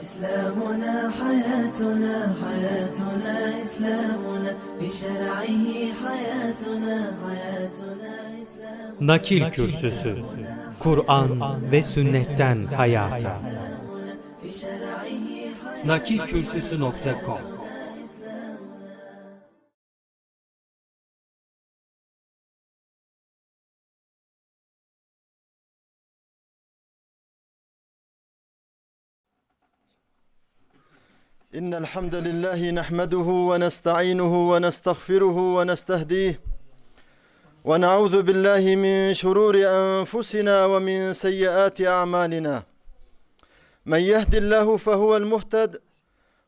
إسلامنا حياتنا حياتنا إسلامنا بشرعه حياتنا حياتنا إسلامنا Nakil Kürsüsü Kur'an ve Sünnetten Hayata Nakilkürsüsü.com إن الحمد لله نحمده ونستعينه ونستغفره ونستهديه ونعوذ بالله من شرور أنفسنا ومن سيئات أعمالنا. من يهد الله فهو المهتد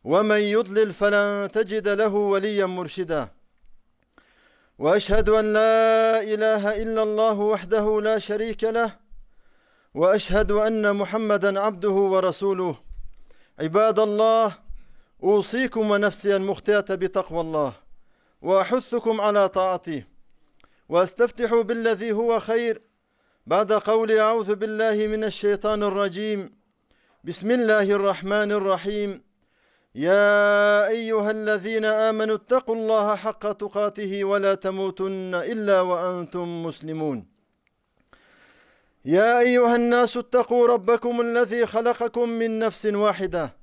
ومن يضلل فلن تجد له وليا مرشدا. وأشهد أن لا إله إلا الله وحده لا شريك له وأشهد أن محمدا عبده ورسوله. عباد الله أوصيكم ونفسي المختية بتقوى الله وأحثكم على طاعته وأستفتح بالذي هو خير. بعد قولي أعوذ بالله من الشيطان الرجيم. بسم الله الرحمن الرحيم. يا أيها الذين آمنوا اتقوا الله حق تقاته ولا تموتن إلا وأنتم مسلمون. يا أيها الناس اتقوا ربكم الذي خلقكم من نفس واحدة.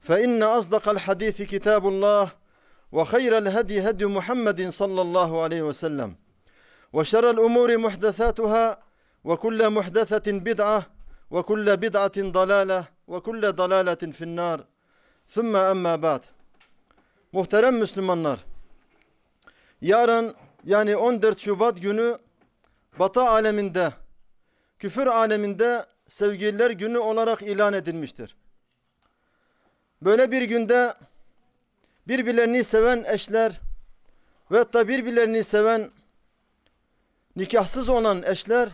فإن أصدق الحديث كتاب الله وخير الهدي هدي محمد صلى الله عليه وسلم وشر الأمور محدثاتها وكل محدثة بدعة وكل بدعة ضلالة وكل ضلالة في النار ثم أما بعد Muhterem Müslümanlar, yarın yani 14 Şubat günü Batı aleminde, küfür aleminde sevgililer günü olarak ilan edilmiştir. Böyle bir günde birbirlerini seven eşler ve hatta birbirlerini seven nikahsız olan eşler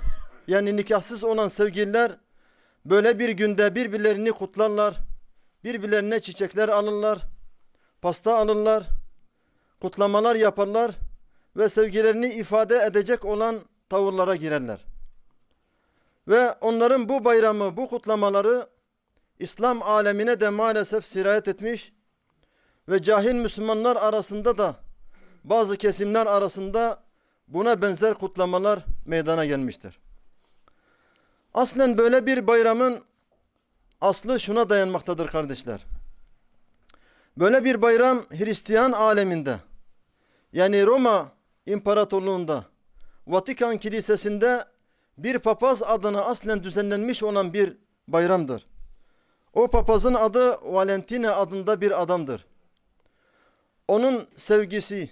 yani nikahsız olan sevgililer böyle bir günde birbirlerini kutlarlar. Birbirlerine çiçekler alırlar. Pasta alırlar. Kutlamalar yaparlar ve sevgilerini ifade edecek olan tavırlara girerler. Ve onların bu bayramı, bu kutlamaları İslam alemine de maalesef sirayet etmiş ve cahil Müslümanlar arasında da bazı kesimler arasında buna benzer kutlamalar meydana gelmiştir. Aslen böyle bir bayramın aslı şuna dayanmaktadır kardeşler. Böyle bir bayram Hristiyan aleminde yani Roma İmparatorluğunda Vatikan Kilisesi'nde bir papaz adına aslen düzenlenmiş olan bir bayramdır. O papazın adı Valentine adında bir adamdır. Onun sevgisi,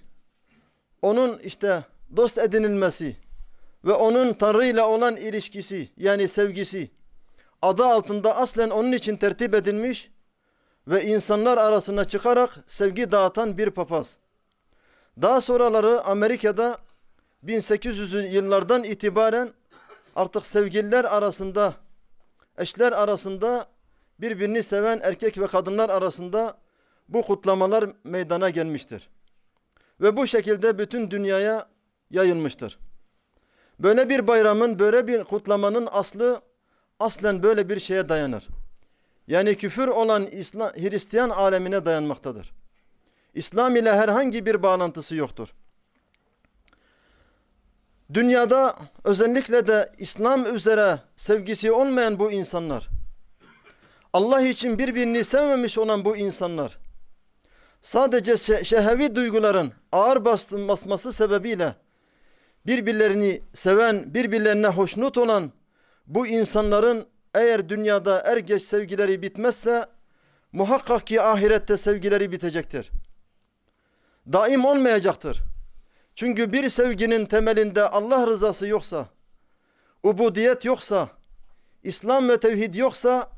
onun işte dost edinilmesi ve onun Tanrı ile olan ilişkisi yani sevgisi adı altında aslen onun için tertip edilmiş ve insanlar arasına çıkarak sevgi dağıtan bir papaz. Daha sonraları Amerika'da 1800'lü yıllardan itibaren artık sevgililer arasında, eşler arasında birbirini seven erkek ve kadınlar arasında bu kutlamalar meydana gelmiştir. Ve bu şekilde bütün dünyaya yayılmıştır. Böyle bir bayramın, böyle bir kutlamanın aslı aslen böyle bir şeye dayanır. Yani küfür olan İslam, Hristiyan alemine dayanmaktadır. İslam ile herhangi bir bağlantısı yoktur. Dünyada özellikle de İslam üzere sevgisi olmayan bu insanlar, Allah için birbirini sevmemiş olan bu insanlar, sadece şehevi duyguların ağır basması sebebiyle birbirlerini seven, birbirlerine hoşnut olan bu insanların eğer dünyada er geç sevgileri bitmezse muhakkak ki ahirette sevgileri bitecektir. Daim olmayacaktır. Çünkü bir sevginin temelinde Allah rızası yoksa, ubudiyet yoksa, İslam ve tevhid yoksa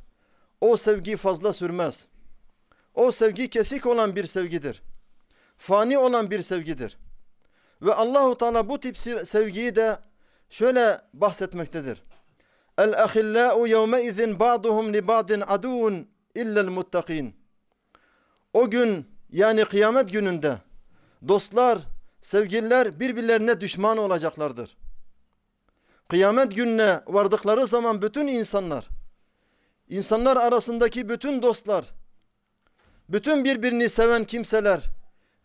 o sevgi fazla sürmez. O sevgi kesik olan bir sevgidir. Fani olan bir sevgidir. Ve Allahu Teala bu tip se- sevgiyi de şöyle bahsetmektedir. El ahillau yevme izin ba'duhum li ba'din aduvun illel muttakin. O gün yani kıyamet gününde dostlar, sevgililer birbirlerine düşman olacaklardır. Kıyamet gününe vardıkları zaman bütün insanlar, insanlar arasındaki bütün dostlar, bütün birbirini seven kimseler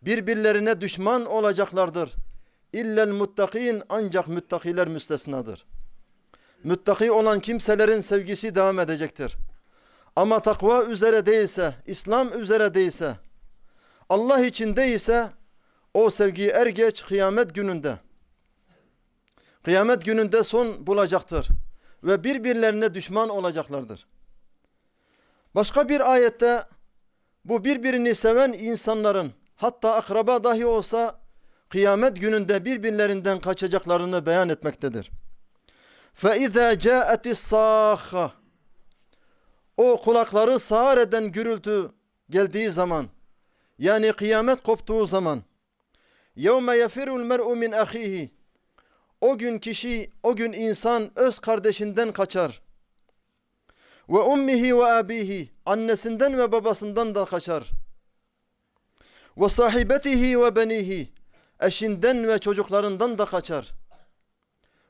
birbirlerine düşman olacaklardır. İllel muttakin ancak müttakiler müstesnadır. Müttaki olan kimselerin sevgisi devam edecektir. Ama takva üzere değilse, İslam üzere değilse, Allah için değilse o sevgi er geç kıyamet gününde kıyamet gününde son bulacaktır ve birbirlerine düşman olacaklardır. Başka bir ayette bu birbirini seven insanların hatta akraba dahi olsa kıyamet gününde birbirlerinden kaçacaklarını beyan etmektedir. فَاِذَا جَاءَتِ الصَّاخَّةِ O kulakları sağır eden gürültü geldiği zaman yani kıyamet koptuğu zaman يَوْمَ يَفِرُ الْمَرْءُ مِنْ أَخِيهِ O gün kişi, o gün insan öz kardeşinden kaçar. Ve ummihi ve abihi annesinden ve babasından da kaçar. Ve sahibetihi ve benihi eşinden ve çocuklarından da kaçar.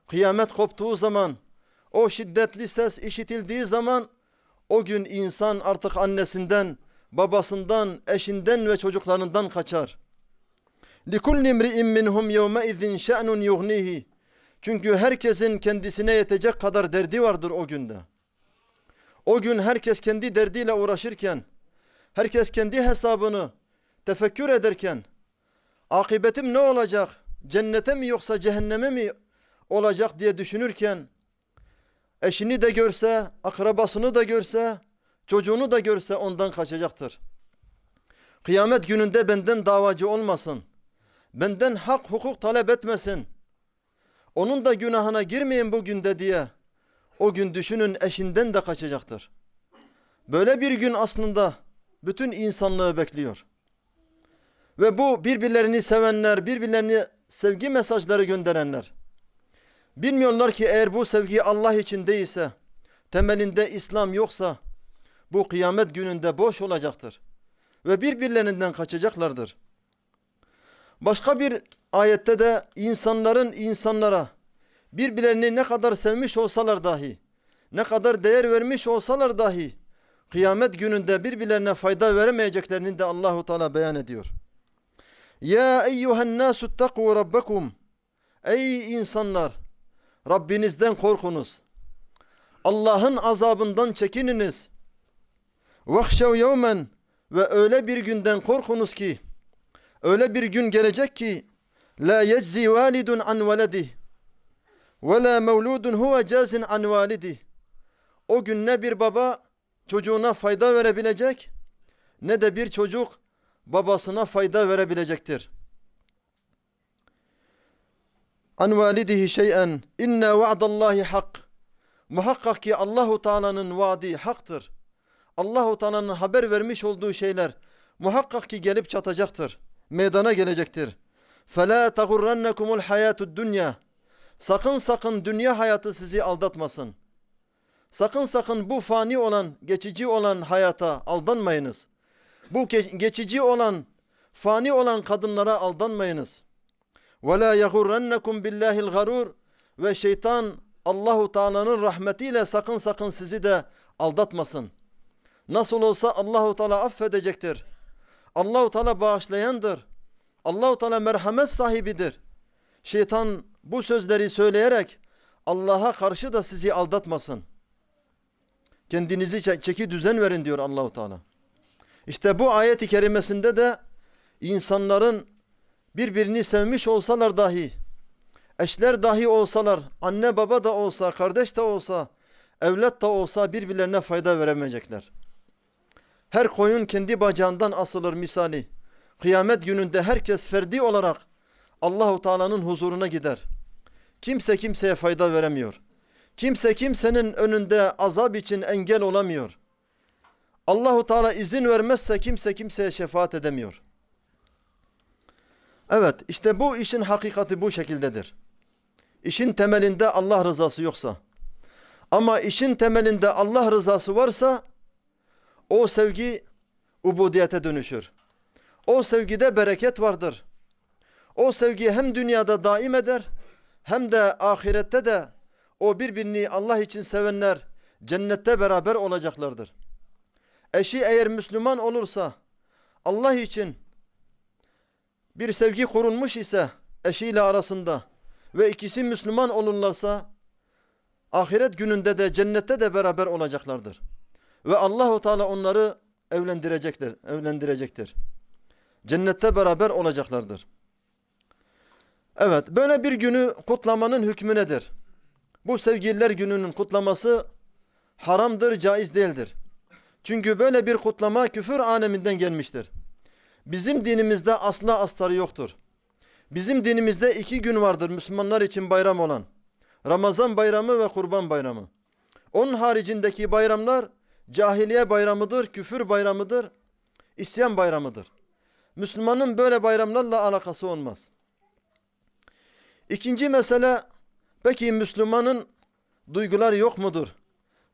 Kıyamet koptuğu zaman, o şiddetli ses işitildiği zaman o gün insan artık annesinden, babasından, eşinden ve çocuklarından kaçar. لِكُلِّ امْرِئٍ مِّنْهُمْ يَوْمَئِذٍ شَأْنٌ يُغْنِيهِ Çünkü herkesin kendisine yetecek kadar derdi vardır o günde. O gün herkes kendi derdiyle uğraşırken, herkes kendi hesabını tefekkür ederken, akıbetim ne olacak, cennete mi yoksa cehenneme mi olacak? diye düşünürken, eşini de görse, akrabasını da görse, çocuğunu da görse ondan kaçacaktır. Kıyamet gününde benden davacı olmasın, benden hak hukuk talep etmesin, onun da günahına girmeyin bugün de diye, o gün düşünün eşinden de kaçacaktır. Böyle bir gün aslında bütün insanlığı bekliyor. Ve bu birbirlerini sevenler, birbirlerini sevgi mesajları gönderenler. Bilmiyorlar ki eğer bu sevgi Allah için değilse, temelinde İslam yoksa, bu kıyamet gününde boş olacaktır. Ve birbirlerinden kaçacaklardır. Başka bir ayette de insanların insanlara birbirlerini ne kadar sevmiş olsalar dahi, ne kadar değer vermiş olsalar dahi, kıyamet gününde birbirlerine fayda veremeyeceklerini de Allahu Teala beyan ediyor. Ya eyyuhen nasu ittaku rabbakum. Ey insanlar, Rabbinizden korkunuz. Allah'ın azabından çekininiz. Vahşev yevmen ve öyle bir günden korkunuz ki, öyle bir gün gelecek ki, la yeczi validun an veledih ve la mevludun huve cazin an validih. O gün ne bir baba çocuğuna fayda verebilecek, ne de bir çocuk babasına fayda verebilecektir. An validihi şey'en inna va'dallahi hak. Muhakkak ki Allahu Teala'nın vaadi haktır. Allahu Teala'nın haber vermiş olduğu şeyler muhakkak ki gelip çatacaktır. Meydana gelecektir. فَلَا تَغُرَّنَّكُمُ الْحَيَاتُ الدُّنْيَا Sakın sakın dünya hayatı sizi aldatmasın. Sakın sakın bu fani olan, geçici olan hayata aldanmayınız. Bu geçici olan, fani olan kadınlara aldanmayınız. وَلَا يَغُرَّنَّكُمْ بِاللّٰهِ الْغَرُورِ Ve şeytan Allahu Teala'nın rahmetiyle sakın sakın sizi de aldatmasın. Nasıl olsa Allahu Teala affedecektir. Allahu Teala bağışlayandır. Allahu Teala merhamet sahibidir. Şeytan bu sözleri söyleyerek Allah'a karşı da sizi aldatmasın. Kendinizi çeki düzen verin diyor Allahu Teala. İşte bu ayet-i kerimesinde de insanların birbirini sevmiş olsalar dahi, eşler dahi olsalar, anne baba da olsa, kardeş de olsa, evlat da olsa birbirlerine fayda veremeyecekler. Her koyun kendi bacağından asılır misali. Kıyamet gününde herkes ferdi olarak Allahu Teala'nın huzuruna gider. Kimse kimseye fayda veremiyor. Kimse kimsenin önünde azap için engel olamıyor. Allahu Teala izin vermezse kimse kimseye şefaat edemiyor. Evet, işte bu işin hakikati bu şekildedir. İşin temelinde Allah rızası yoksa, ama işin temelinde Allah rızası varsa, o sevgi ubudiyete dönüşür. O sevgide bereket vardır. O sevgi hem dünyada daim eder, hem de ahirette de o birbirini Allah için sevenler cennette beraber olacaklardır. Eşi eğer Müslüman olursa, Allah için bir sevgi kurulmuş ise eşiyle arasında ve ikisi Müslüman olurlarsa ahiret gününde de cennette de beraber olacaklardır. Ve Allahu Teala onları evlendirecektir, evlendirecektir. Cennette beraber olacaklardır. Evet, böyle bir günü kutlamanın hükmü nedir? Bu sevgililer gününün kutlaması haramdır, caiz değildir. Çünkü böyle bir kutlama küfür aleminden gelmiştir. Bizim dinimizde asla astarı yoktur. Bizim dinimizde iki gün vardır Müslümanlar için bayram olan. Ramazan bayramı ve kurban bayramı. Onun haricindeki bayramlar cahiliye bayramıdır, küfür bayramıdır, isyan bayramıdır. Müslümanın böyle bayramlarla alakası olmaz. İkinci mesele, peki Müslümanın duyguları yok mudur?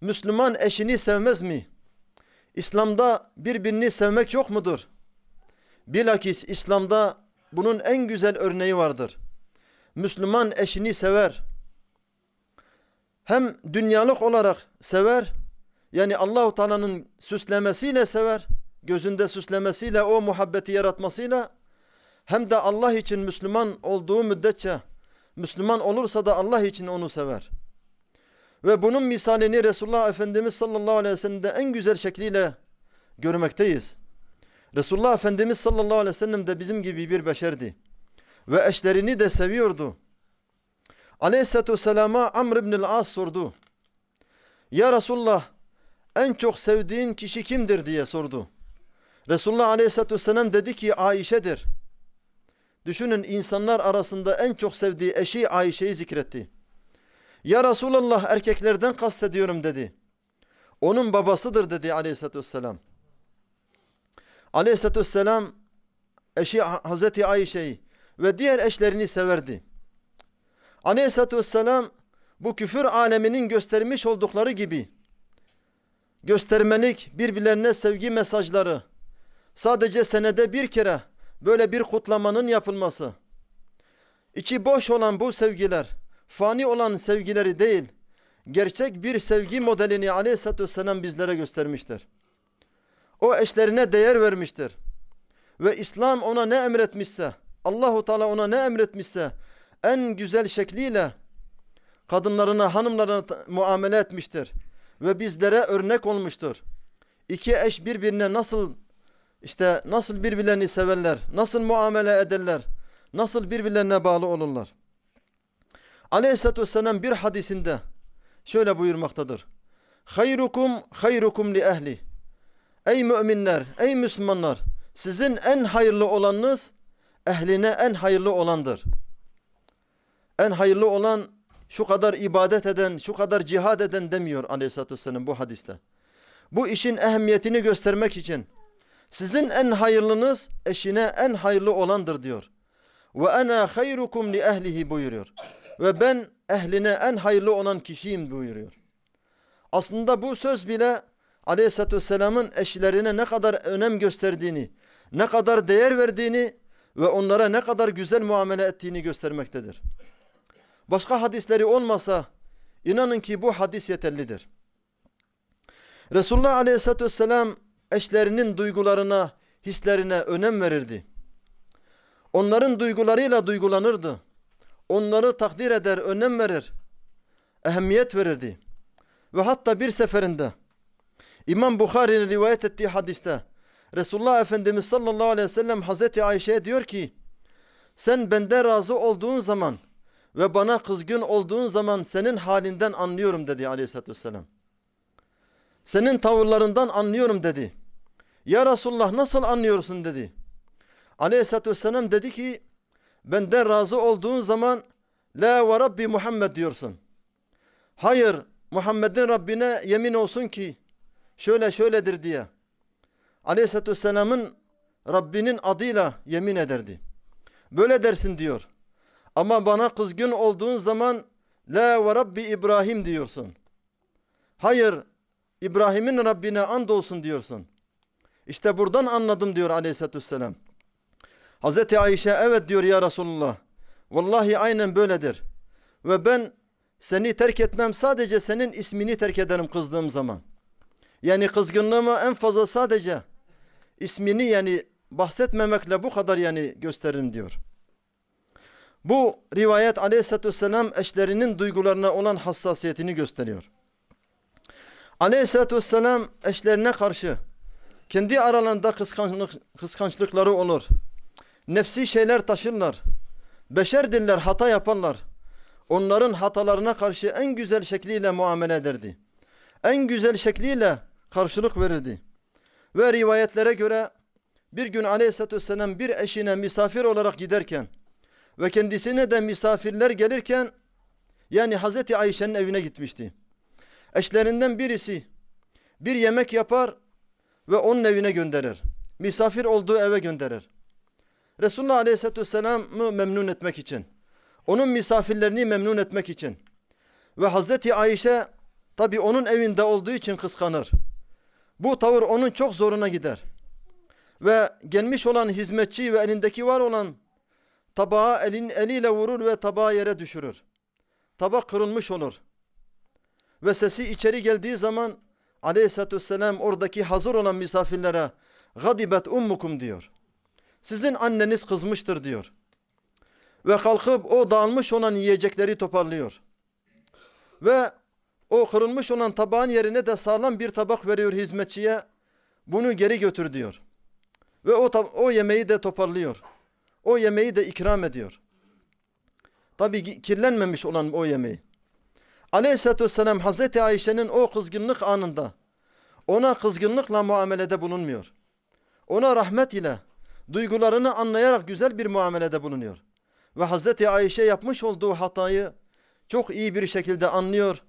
Müslüman eşini sevmez mi? İslam'da birbirini sevmek yok mudur? Bilakis İslam'da bunun en güzel örneği vardır. Müslüman eşini sever. Hem dünyalık olarak sever, yani Allahu Teala'nın süslemesiyle sever, gözünde süslemesiyle o muhabbeti yaratmasıyla hem de Allah için Müslüman olduğu müddetçe Müslüman olursa da Allah için onu sever. Ve bunun misalini Resulullah Efendimiz sallallahu aleyhi ve sellem'de en güzel şekliyle görmekteyiz. Resulullah Efendimiz sallallahu aleyhi ve sellem de bizim gibi bir beşerdi. Ve eşlerini de seviyordu. Aleyhisselatü Vesselam'a Amr ibn As sordu. Ya Resulullah en çok sevdiğin kişi kimdir diye sordu. Resulullah Aleyhisselatü Vesselam dedi ki Ayşe'dir. Düşünün insanlar arasında en çok sevdiği eşi Ayşe'yi zikretti. Ya Resulallah erkeklerden kastediyorum dedi. Onun babasıdır dedi Aleyhisselatü Vesselam. Aleyhisselatü Vesselam eşi Hazreti Ayşe'yi ve diğer eşlerini severdi. Aleyhisselatü Vesselam bu küfür aleminin göstermiş oldukları gibi göstermelik birbirlerine sevgi mesajları sadece senede bir kere böyle bir kutlamanın yapılması içi boş olan bu sevgiler fani olan sevgileri değil gerçek bir sevgi modelini aleyhissalatü vesselam bizlere göstermiştir. O eşlerine değer vermiştir. Ve İslam ona ne emretmişse, Allahu Teala ona ne emretmişse en güzel şekliyle kadınlarına, hanımlarına muamele etmiştir ve bizlere örnek olmuştur. İki eş birbirine nasıl işte nasıl birbirlerini severler, nasıl muamele ederler, nasıl birbirlerine bağlı olurlar. Aleyhisselatü Vesselam bir hadisinde şöyle buyurmaktadır. Hayrukum hayrukum li ehli. Ey müminler, ey Müslümanlar, sizin en hayırlı olanınız ehline en hayırlı olandır. En hayırlı olan şu kadar ibadet eden, şu kadar cihad eden demiyor Aleyhisselatü Vesselam bu hadiste. Bu işin ehemmiyetini göstermek için sizin en hayırlınız eşine en hayırlı olandır diyor. Ve ana hayrukum li ehlihi buyuruyor. Ve ben ehline en hayırlı olan kişiyim buyuruyor. Aslında bu söz bile Aleyhisselatü Vesselam'ın eşlerine ne kadar önem gösterdiğini, ne kadar değer verdiğini ve onlara ne kadar güzel muamele ettiğini göstermektedir. Başka hadisleri olmasa inanın ki bu hadis yeterlidir. Resulullah Aleyhisselatü Vesselam eşlerinin duygularına, hislerine önem verirdi. Onların duygularıyla duygulanırdı. Onları takdir eder, önem verir. Ehemmiyet verirdi. Ve hatta bir seferinde İmam Bukhari'nin rivayet ettiği hadiste Resulullah Efendimiz sallallahu aleyhi ve sellem Hazreti Ayşe'ye diyor ki sen benden razı olduğun zaman ve bana kızgın olduğun zaman senin halinden anlıyorum dedi aleyhissalatü vesselam. Senin tavırlarından anlıyorum dedi. Ya Resulullah nasıl anlıyorsun dedi. Aleyhissalatü vesselam dedi ki benden razı olduğun zaman La ve Rabbi Muhammed diyorsun. Hayır Muhammed'in Rabbine yemin olsun ki şöyle şöyledir diye Aleyhisselatü Vesselam'ın Rabbinin adıyla yemin ederdi. Böyle dersin diyor. Ama bana kızgın olduğun zaman La ve Rabbi İbrahim diyorsun. Hayır, İbrahim'in Rabbine and olsun diyorsun. İşte buradan anladım diyor Aleyhisselatü Vesselam. Hazreti Ayşe evet diyor ya Resulullah. Vallahi aynen böyledir. Ve ben seni terk etmem sadece senin ismini terk ederim kızdığım zaman. Yani kızgınlığımı en fazla sadece ismini yani bahsetmemekle bu kadar yani gösteririm diyor. Bu rivayet aleyhissalatü vesselam eşlerinin duygularına olan hassasiyetini gösteriyor. Aleyhissalatü vesselam eşlerine karşı kendi aralarında kıskançlık, kıskançlıkları olur. Nefsi şeyler taşırlar. Beşerdirler, hata yaparlar. Onların hatalarına karşı en güzel şekliyle muamele ederdi. En güzel şekliyle karşılık verirdi. Ve rivayetlere göre bir gün aleyhissalatü vesselam bir eşine misafir olarak giderken ve kendisine de misafirler gelirken yani Hazreti Ayşe'nin evine gitmişti. Eşlerinden birisi bir yemek yapar ve onun evine gönderir. Misafir olduğu eve gönderir. Resulullah Aleyhisselatü Vesselam'ı memnun etmek için. Onun misafirlerini memnun etmek için. Ve Hazreti Ayşe tabi onun evinde olduğu için kıskanır. Bu tavır onun çok zoruna gider. Ve gelmiş olan hizmetçi ve elindeki var olan tabağı elin, eliyle vurur ve tabağı yere düşürür. Tabak kırılmış olur. Ve sesi içeri geldiği zaman aleyhissalatü vesselam oradaki hazır olan misafirlere gadibet ummukum diyor. Sizin anneniz kızmıştır diyor. Ve kalkıp o dağılmış olan yiyecekleri toparlıyor. Ve o kırılmış olan tabağın yerine de sağlam bir tabak veriyor hizmetçiye. Bunu geri götür diyor. Ve o, o yemeği de toparlıyor. O yemeği de ikram ediyor. Tabi kirlenmemiş olan o yemeği. Aleyhisselatü Vesselam Hazreti Ayşe'nin o kızgınlık anında ona kızgınlıkla muamelede bulunmuyor. Ona rahmet ile duygularını anlayarak güzel bir muamelede bulunuyor. Ve Hazreti Ayşe yapmış olduğu hatayı çok iyi bir şekilde anlıyor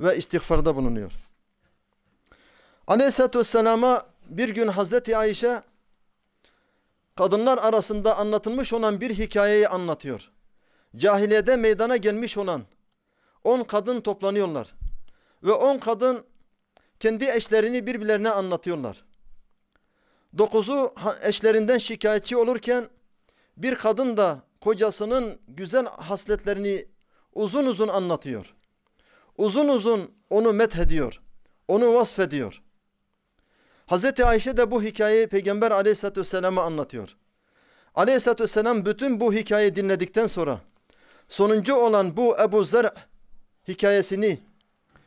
ve istiğfarda bulunuyor. Aleyhisselatü Vesselam'a bir gün Hazreti Ayşe kadınlar arasında anlatılmış olan bir hikayeyi anlatıyor. Cahiliyede meydana gelmiş olan on kadın toplanıyorlar. Ve on kadın kendi eşlerini birbirlerine anlatıyorlar. Dokuzu eşlerinden şikayetçi olurken bir kadın da kocasının güzel hasletlerini uzun uzun anlatıyor. Uzun uzun onu methediyor. Onu vasfediyor. Hazreti Ayşe de bu hikayeyi Peygamber aleyhissalatü vesselam'a anlatıyor. Aleyhissalatü vesselam bütün bu hikayeyi dinledikten sonra sonuncu olan bu Ebu Zer hikayesini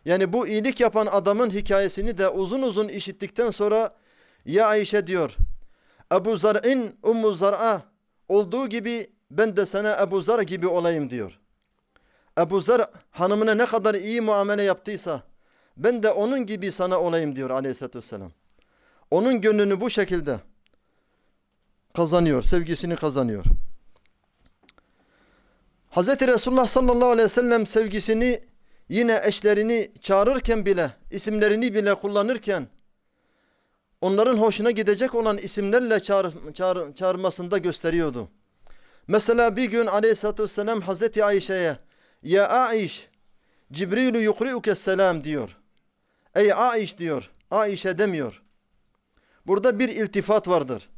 yani bu iyilik yapan adamın hikayesini de uzun uzun işittikten sonra ya Ayşe diyor Ebu Zar'in Ummu Zar'a olduğu gibi ben de sana Ebu Zar gibi olayım diyor. Ebu Zar hanımına ne kadar iyi muamele yaptıysa ben de onun gibi sana olayım diyor aleyhissalatü vesselam. Onun gönlünü bu şekilde kazanıyor, sevgisini kazanıyor. Hz. Resulullah sallallahu aleyhi ve sellem sevgisini yine eşlerini çağırırken bile, isimlerini bile kullanırken onların hoşuna gidecek olan isimlerle çağır, çağır, çağırmasında gösteriyordu. Mesela bir gün aleyhissalatü vesselam Hazreti Ayşe'ye Ya Aiş Cibrilü yukri'uke selam diyor. Ey Aiş diyor. Aişe demiyor. Burada bir iltifat vardır.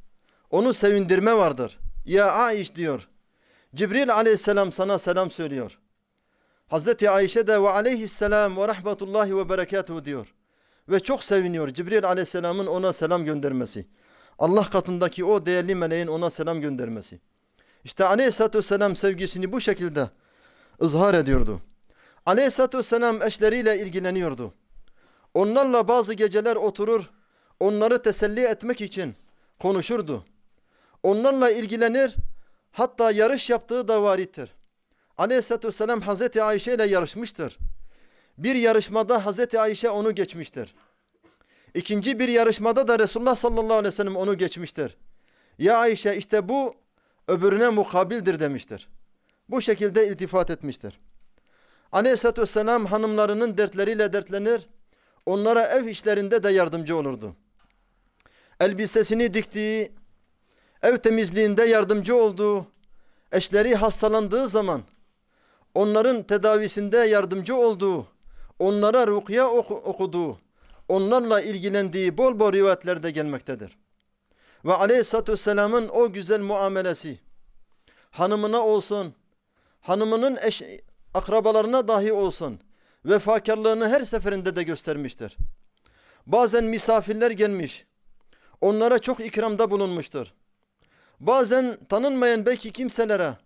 Onu sevindirme vardır. Ya Aiş diyor. Cibril aleyhisselam sana selam söylüyor. Hazreti Ayşe de ve aleyhisselam ve rahmetullahi ve berekatuhu diyor. Ve çok seviniyor Cibril aleyhisselamın ona selam göndermesi. Allah katındaki o değerli meleğin ona selam göndermesi. İşte aleyhissalatü vesselam sevgisini bu şekilde ızhar ediyordu. Aleyhissalatü vesselam eşleriyle ilgileniyordu. Onlarla bazı geceler oturur, onları teselli etmek için konuşurdu. Onlarla ilgilenir, hatta yarış yaptığı da varittir. Aleyhisselatü Vesselam Hazreti Ayşe ile yarışmıştır. Bir yarışmada Hazreti Ayşe onu geçmiştir. İkinci bir yarışmada da Resulullah sallallahu aleyhi ve sellem onu geçmiştir. Ya Ayşe işte bu öbürüne mukabildir demiştir. Bu şekilde iltifat etmiştir. Aleyhisselatü Vesselam hanımlarının dertleriyle dertlenir, onlara ev işlerinde de yardımcı olurdu. elbisesini diktiği, ev temizliğinde yardımcı olduğu, eşleri hastalandığı zaman onların tedavisinde yardımcı olduğu, onlara rukiye oku- okuduğu, onlarla ilgilendiği bol bol rivayetlerde gelmektedir. Ve aleyhissalatü vesselamın o güzel muamelesi, hanımına olsun, hanımının eş, akrabalarına dahi olsun, vefakarlığını her seferinde de göstermiştir. Bazen misafirler gelmiş, onlara çok ikramda bulunmuştur. Bazen tanınmayan belki kimselere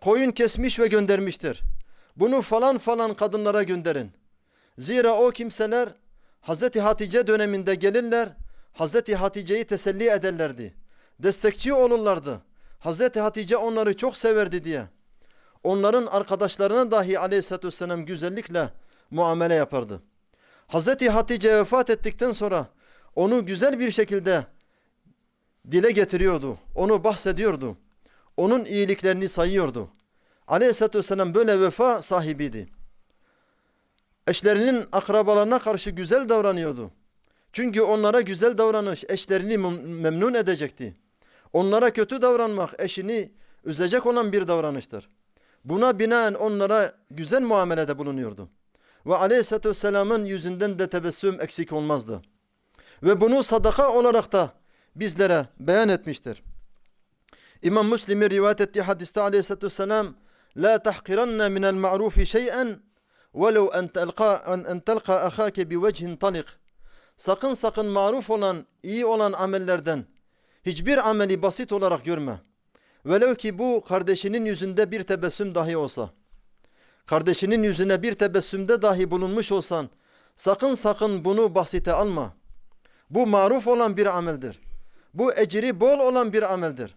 koyun kesmiş ve göndermiştir. Bunu falan falan kadınlara gönderin. Zira o kimseler Hazreti Hatice döneminde gelirler, Hazreti Hatice'yi teselli ederlerdi. Destekçi olurlardı. Hazreti Hatice onları çok severdi diye. Onların arkadaşlarına dahi aleyhissalatü vesselam güzellikle muamele yapardı. Hazreti Hatice vefat ettikten sonra onu güzel bir şekilde dile getiriyordu. Onu bahsediyordu. Onun iyiliklerini sayıyordu. Aleyhisselatü Vesselam böyle vefa sahibiydi. Eşlerinin akrabalarına karşı güzel davranıyordu. Çünkü onlara güzel davranış eşlerini mem- memnun edecekti. Onlara kötü davranmak eşini üzecek olan bir davranıştır. Buna binaen onlara güzel muamelede bulunuyordu. Ve Aleyhisselatü Vesselam'ın yüzünden de tebessüm eksik olmazdı. Ve bunu sadaka olarak da bizlere beyan etmiştir. İmam Müslim'in rivayet ettiği hadiste aleyhissalatü vesselam La tahkiranna minel ma'rufi şey'en velev en telqa en, en telqa ahake bi vecihin talik. Sakın sakın maruf olan, iyi olan amellerden hiçbir ameli basit olarak görme. Velev ki bu kardeşinin yüzünde bir tebessüm dahi olsa. Kardeşinin yüzüne bir tebessümde dahi bulunmuş olsan sakın sakın bunu basite alma. Bu maruf olan bir ameldir. Bu ecri bol olan bir ameldir.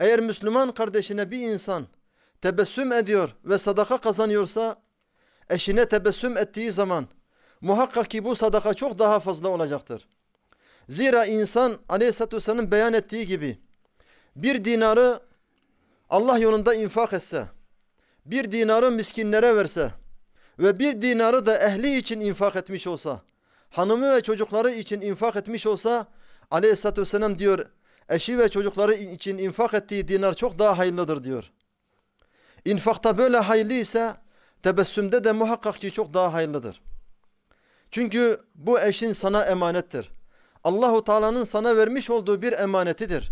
Eğer Müslüman kardeşine bir insan tebessüm ediyor ve sadaka kazanıyorsa, eşine tebessüm ettiği zaman muhakkak ki bu sadaka çok daha fazla olacaktır. Zira insan Aleyhisselatü Vesselam'ın beyan ettiği gibi bir dinarı Allah yolunda infak etse, bir dinarı miskinlere verse ve bir dinarı da ehli için infak etmiş olsa, hanımı ve çocukları için infak etmiş olsa, Aleyhisselatü Vesselam diyor, eşi ve çocukları için infak ettiği dinar çok daha hayırlıdır diyor. İnfakta böyle hayırlı ise tebessümde de muhakkak ki çok daha hayırlıdır. Çünkü bu eşin sana emanettir. Allahu Teala'nın sana vermiş olduğu bir emanetidir.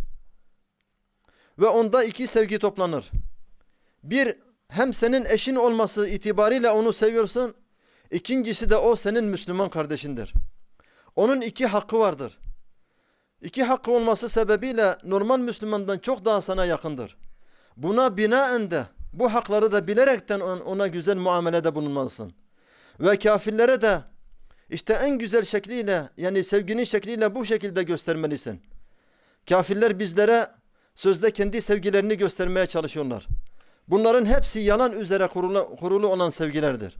Ve onda iki sevgi toplanır. Bir hem senin eşin olması itibariyle onu seviyorsun. İkincisi de o senin Müslüman kardeşindir. Onun iki hakkı vardır. İki hakkı olması sebebiyle normal Müslümandan çok daha sana yakındır. Buna binaen de bu hakları da bilerekten ona güzel muamelede bulunmalısın. Ve kafirlere de işte en güzel şekliyle yani sevginin şekliyle bu şekilde göstermelisin. Kafirler bizlere sözde kendi sevgilerini göstermeye çalışıyorlar. Bunların hepsi yalan üzere kurulu, olan sevgilerdir.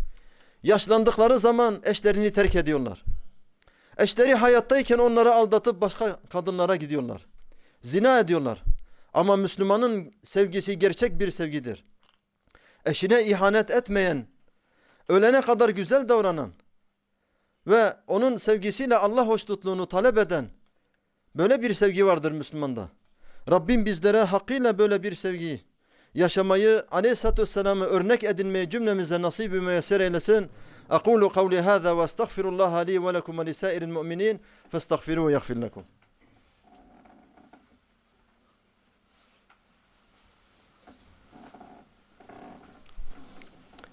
Yaşlandıkları zaman eşlerini terk ediyorlar. Eşleri hayattayken onları aldatıp başka kadınlara gidiyorlar. Zina ediyorlar. Ama Müslümanın sevgisi gerçek bir sevgidir. Eşine ihanet etmeyen, ölene kadar güzel davranan ve onun sevgisiyle Allah hoşnutluğunu talep eden böyle bir sevgi vardır Müslümanda. Rabbim bizlere hakkıyla böyle bir sevgiyi yaşamayı aleyhissalatü vesselam'ı örnek edinmeyi cümlemize nasip-i müyesser eylesin. أقول قولي هذا واستغفر الله لي ولكم ولسائر المؤمنين فاستغفروه يغفر لكم.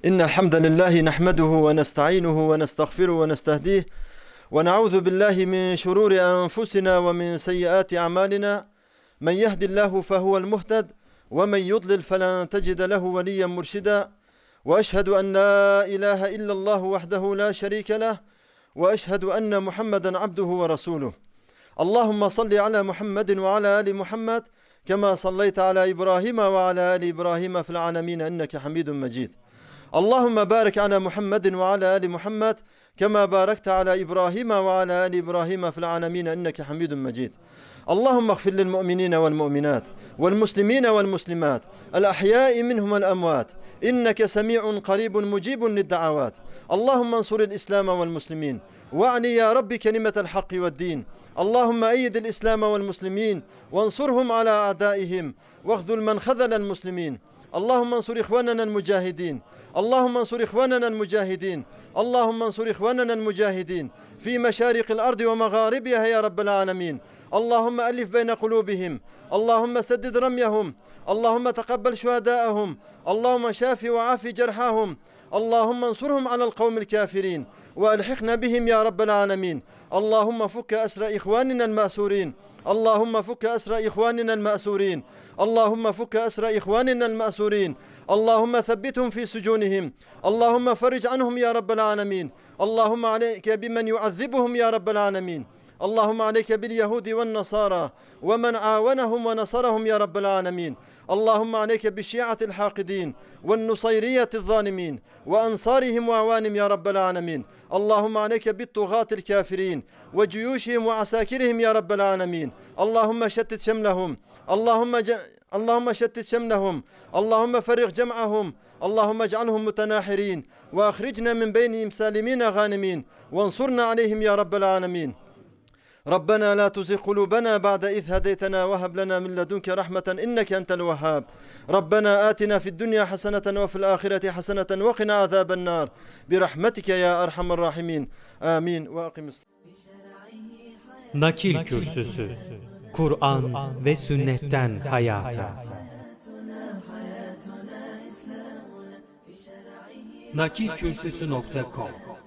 إن الحمد لله نحمده ونستعينه ونستغفره ونستهديه ونعوذ بالله من شرور أنفسنا ومن سيئات أعمالنا. من يهد الله فهو المهتد ومن يضلل فلن تجد له وليا مرشدا. وأشهد أن لا إله إلا الله وحده لا شريك له وأشهد أن محمدا عبده ورسوله. اللهم صل على محمد وعلى آل محمد كما صليت على إبراهيم وعلى آل إبراهيم في العالمين إنك حميد مجيد. اللهم بارك على محمد وعلى آل محمد كما باركت على إبراهيم وعلى آل إبراهيم في العالمين إنك حميد مجيد. اللهم اغفر للمؤمنين والمؤمنات والمسلمين والمسلمات الأحياء منهم والأموات إنك سميع قريب مجيب للدعوات. اللهم انصر الإسلام والمسلمين. وأعني يا رب كلمة الحق والدين. اللهم أيد الإسلام والمسلمين. وانصرهم على أعدائهم. واخذل من خذل المسلمين. اللهم انصر إخواننا المجاهدين. اللهم انصر إخواننا المجاهدين. اللهم انصر إخواننا المجاهدين. في مشارق الأرض ومغاربها يا رب العالمين. اللهم ألف بين قلوبهم. اللهم سدد رميهم. اللهم تقبل شهداءهم. اللهم شاف وعاف جرحاهم. اللهم انصرهم على القوم الكافرين وألحقنا بهم يا رب العالمين. اللهم فك أسر إخواننا المأسورين. اللهم فك أسر إخواننا المأسورين. اللهم فك أسر إخواننا المأسورين. اللهم ثبتهم في سجونهم. اللهم فرج عنهم يا رب العالمين. اللهم عليك بمن يعذبهم يا رب العالمين. اللهم عليك باليهود والنصارى ومن عاونهم ونصرهم يا رب العالمين. اللهم عليك بالشيعة الحاقدين والنصيرية الظالمين وأنصارهم وأعوانهم يا رب العالمين. اللهم عليك بالطغاة الكافرين وجيوشهم وعساكرهم يا رب العالمين. اللهم شتت شملهم. اللهم ج... اللهم شتت شملهم. اللهم فرغ جمعهم. اللهم اجعلهم متناحرين. وأخرجنا من بينهم سالمين غانمين. وانصرنا عليهم يا رب العالمين. ربنا لا تزغ قلوبنا بعد إذ هديتنا وهب لنا من لدنك رحمة إنك أنت الوهاب. ربنا آتنا في الدنيا حسنة وفي الآخرة حسنة وقنا عذاب النار. برحمتك يا أرحم الراحمين. آمين وأقم الصلاة. Nakil Kürsüsü Kur'an ve sünnetten hayata nakilkürsüsü.com